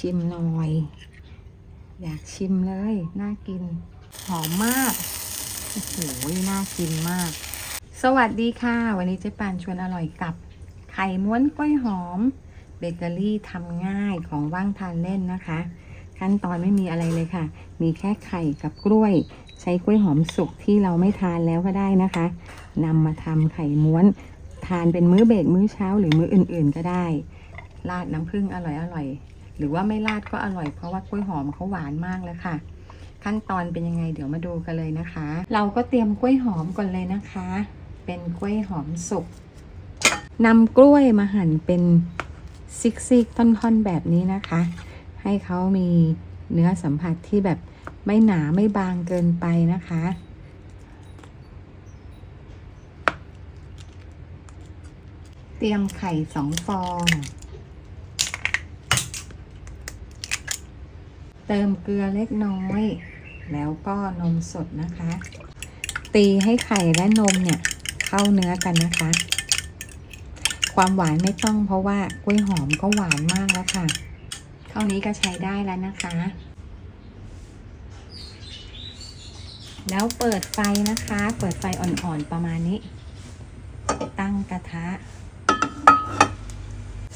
ชิมหน่อย อยากชิมเลย น่ากิน หอมมาก โอ้โห น่ากินมาก สวัสดีค่ะ วันนี้เจ๊ปานชวนอร่อยกับ ไข่ม้วนกล้วยหอม เบเกอรี่ทำง่ายของว่างทานเล่นนะคะ ขั้นตอนไม่มีอะไรเลยค่ะ มีแค่ไข่กับกล้วย ใช้กล้วยหอมสุกที่เราไม่ทานแล้วก็ได้นะคะนำมาทำไข่ม้วนทานเป็นมื้อเบรกมื้อเช้าหรือมื้ออื่น ๆ ก็ได้ ราดน้ำผึ้งอร่อยๆ หรือว่าไม่ราดก็อร่อยเพราะว่ากล้วยหอมเขาหวานมากแล้วค่ะ ขั้นตอนเป็นยังไงเดี๋ยวมาดูกันเลยนะคะ เราก็เตรียมกล้วยหอมก่อนเลยนะคะ เป็นกล้วยหอมสุกนำกล้วยมาหั่นเป็นซิกๆท่อนๆแบบนี้นะคะ ให้เขามีเนื้อสัมผัสที่แบบไม่หนาไม่บางเกินไปนะคะ เตรียมไข่สองฟอง เติมเกลือเล็กน้อย แล้วก็นมสดนะคะ ตีให้ไข่และนมเนี่ย เข้าเนื้อกันนะคะ ความหวานไม่ต้องเพราะว่ากล้วยหอมก็หวานมากแล้วค่ะ เท่านี้ก็ใช้ได้แล้วนะคะ แล้วเปิดไฟนะคะ เปิดไฟอ่อนๆประมาณนี้ ตั้งกระทะ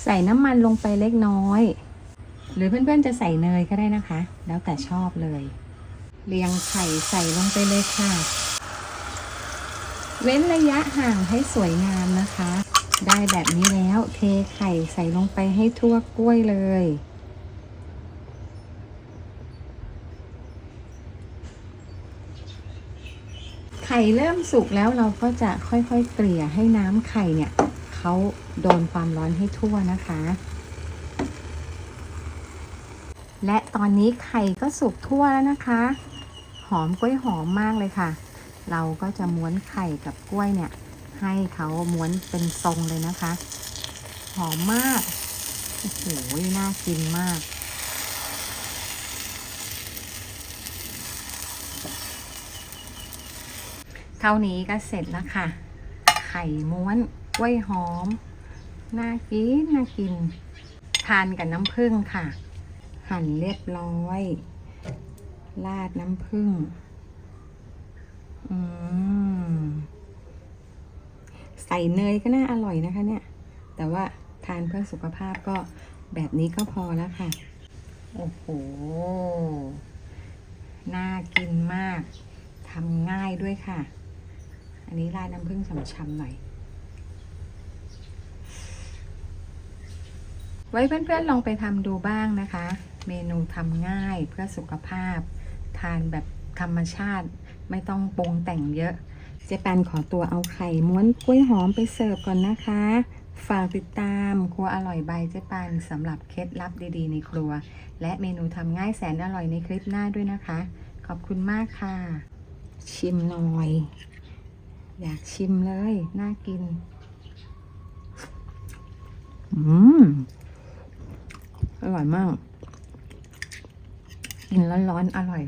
ใส่น้ำมันลงไปเล็กน้อย หรือเพื่อนๆจะใส่เนยก็ได้นะคะ แล้วแต่ชอบเลย เรียงไข่ใส่ลงไปเลยค่ะ เว้นระยะห่างให้สวยงามนะคะ ได้แบบนี้แล้วเทไข่ใส่ลงไปให้ทั่วกล้วยเลยไข่เริ่มสุกแล้วเราก็จะค่อยๆเกลี่ยให้น้ำไข่เนี่ยเขาโดนความร้อนให้ทั่วนะคะ และตอนนี้ไข่ก็สุกทั่วแล้วนะคะ หอมกล้วยหอมมากเลยค่ะ เราก็จะม้วนไข่กับกล้วยเนี่ย ให้เขาม้วนเป็นทรงเลยนะคะ หอมมาก โอ้โห น่ากินมาก เท่านี้ก็เสร็จแล้วค่ะ ไข่ม้วนกล้วยหอม น่ากิน น่ากิน ทานกับน้ำผึ้งค่ะ หั่นเรียบร้อย ราดน้ำผึ้งอืมใส่เนยก็น่าอร่อยนะคะเนี่ย แต่ว่าทานเพื่อสุขภาพก็แบบนี้ก็พอแล้วค่ะ โอ้โห น่ากินมาก ทำง่ายด้วยค่ะ อันนี้ราดน้ำผึ้งฉ่ำๆหน่อย ไว้เพื่อนๆลองไปทำดูบ้างนะคะ เมนูทำง่ายเพื่อสุขภาพ ทานแบบธรรมชาติไม่ต้องปรุงแต่งเยอะ เจ๊ปันขอตัวเอาไข่ม้วนกล้วยหอมไปเสิร์ฟก่อนนะคะ ฝากติดตามครัวอร่อยใบเจ๊ปันสำหรับเคล็ดลับดีๆ ในครัว และเมนูทำง่ายแสนอร่อยในคลิปหน้าด้วยนะคะ ขอบคุณมากค่ะ ชิมหน่อย อยากชิมเลย น่ากิน อืม อร่อยมาก กินร้อนๆอร่อย